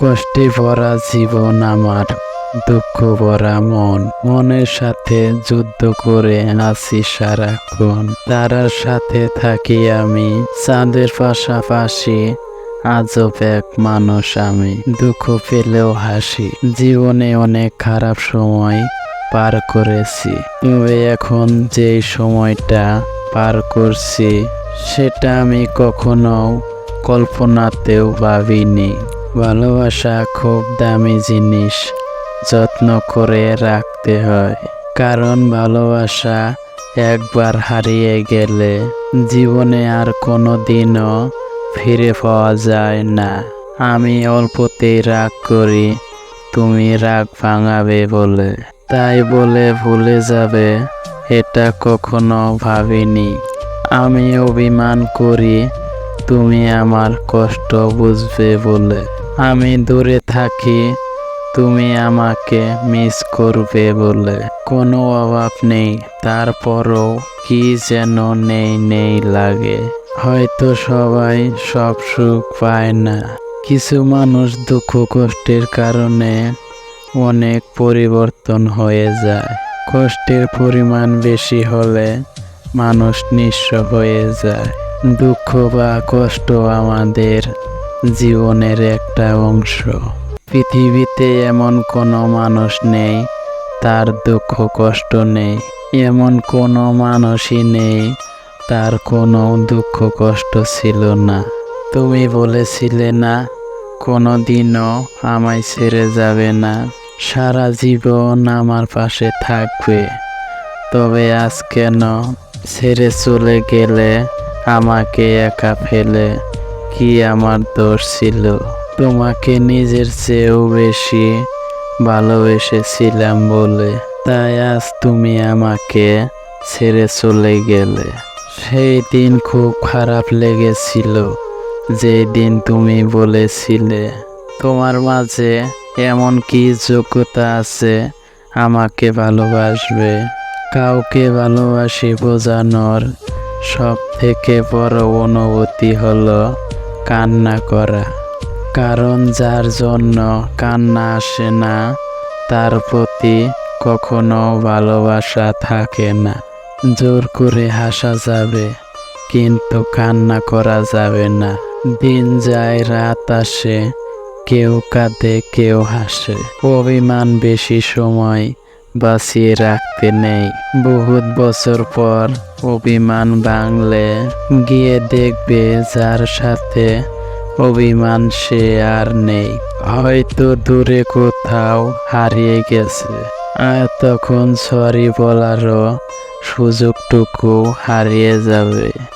কষ্টে ভরা জীবন আমার, দুঃখ ভরা মন। মনের সাথে যুদ্ধ করে আছি সারাক্ষণ। তারার সাথে থাকি আমি, চাঁদের পাশাপাশি আজব এক মানুষ আমি। দুঃখ পেলেও হাসি, জীবনে অনেক খারাপ সময় পার করেছি। তবে এখন যে সময়টা পার করছি, সেটা আমি কখনো কল্পনাতেও ভাবিনি। ভালোবাসা খুব দামি জিনিস, যত্ন করে রাখতে হয়। কারণ ভালোবাসা একবার হারিয়ে গেলে জীবনে আর কোনো দিনও ফিরে পাওয়া যায় না। আমি অল্পতেই রাগ করি, তুমি রাগ ভাঙাবে বলে। তাই বলে ভুলে যাবে, এটা কখনো ভাবিনি। আমি অভিমান করি, তুমি আমার কষ্ট বুঝবে বলে। আমি দূরে থাকি, তুমি আমাকে মিস করবে বলে। কোনো অভাব নেই, তারপরও কি যেন নেই নেই লাগে। হয়তো সবাই সব সুখ পায় না। কিছু মানুষ দুঃখ কষ্টের কারণে অনেক পরিবর্তন হয়ে যায়। কষ্টের পরিমাণ বেশি হলে মানুষ নিঃস্ব হয়ে যায়। দুঃখ বা কষ্ট আমাদের জীবনের একটা অংশ। পৃথিবীতে এমন কোনো মানুষ নেই, তার দুঃখ, কষ্ট নেই। এমন কোনো মানুষই নেই, তার কোনো দুঃখ, কষ্ট ছিল না। তুমি বলেছিলে না কোনো দিনও আমায় ছেড়ে যাবে না। সারা জীবন আমার পাশে থাকবে। তবে আজ কেন ছেড়ে চলে গেলে আমাকে একা ফেলে? কি আমার দোষ ছিল? তোমাকে নিজের চেয়েও বেশি ভালোবেসেছিলাম বলে। তাই আজ তুমি আমাকে ছেড়ে চলে গেলে। সেই দিন খুব খারাপ লেগেছিল যে দিন তুমি বলেছিলে, তোমার মাঝে এমন কি যোগ্যতা আছে আমাকে ভালোবাসবে? কাউকে ভালোবাসি বোঝানোর সব থেকে বড় অনুভূতি হলো কান্না করা। কারণ যার জন্য কান্না আসে না, তার প্রতি কখনো ভালোবাসা থাকে না। জোর করে হাসা যাবে, কিন্তু কান্না করা যাবে না। দিন যায়, রাত আসে, কেউ কাঁদে, কেউ হাসে। অভিমান বেশি সময় বাঁচিয়ে রাখতে নেই। বহুত বছর পর অভিমান বাংলে গিয়ে দেখবে যার সাথে অভিমান সে আর নেই। হয়তো দূরে কোথাও হারিয়ে গেছে। আর তখন সরি বলারও সুযোগটুকু হারিয়ে যাবে।